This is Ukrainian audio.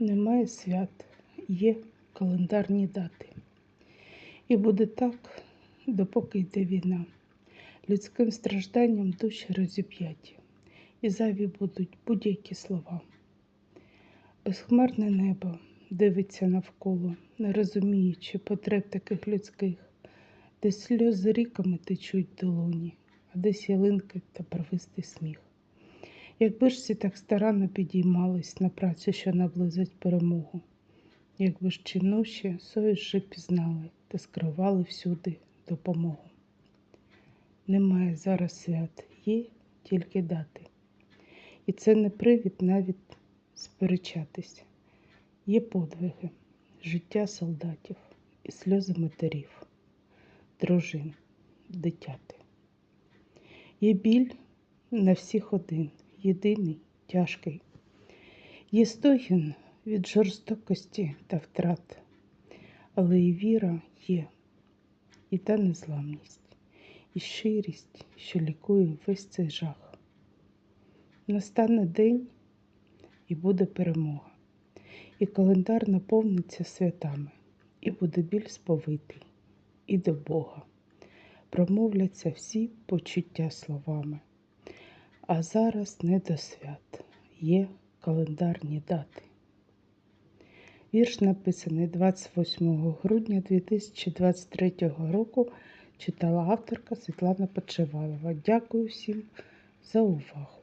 Немає свят, є календарні дати. І буде так, допоки йде війна. Людським стражданням душі розіп'яті, і зайві будуть будь-які слова. Безхмарне небо дивиться навколо, не розуміючи потреб таких людських, де сльози ріками течуть долоні, а десь ялинки та барвистий сміх. Якби ж всі так старанно підіймались на працю, що наблизить перемогу, якби ж чинуші совість пізнали та скривали всюди допомогу. Немає зараз свят, є тільки дати. І це не привід навіть сперечатися. Є подвиги, життя солдатів і сльози матерів, дружин, дитяти. Є біль на всіх один, єдиний, тяжкий. Є стогін від жорстокості та втрат, але і віра є, і та незламність, і щирість, що лікує весь цей жах. Настане день і буде перемога, і календар наповниться святами, і буде біль сповитий, і до Бога. Промовляться всі почуття словами. А зараз не до свят, є календарні дати. Вірш написаний 28 грудня 2023 року. Читала авторка Світлана Почивалова. Дякую всім за увагу.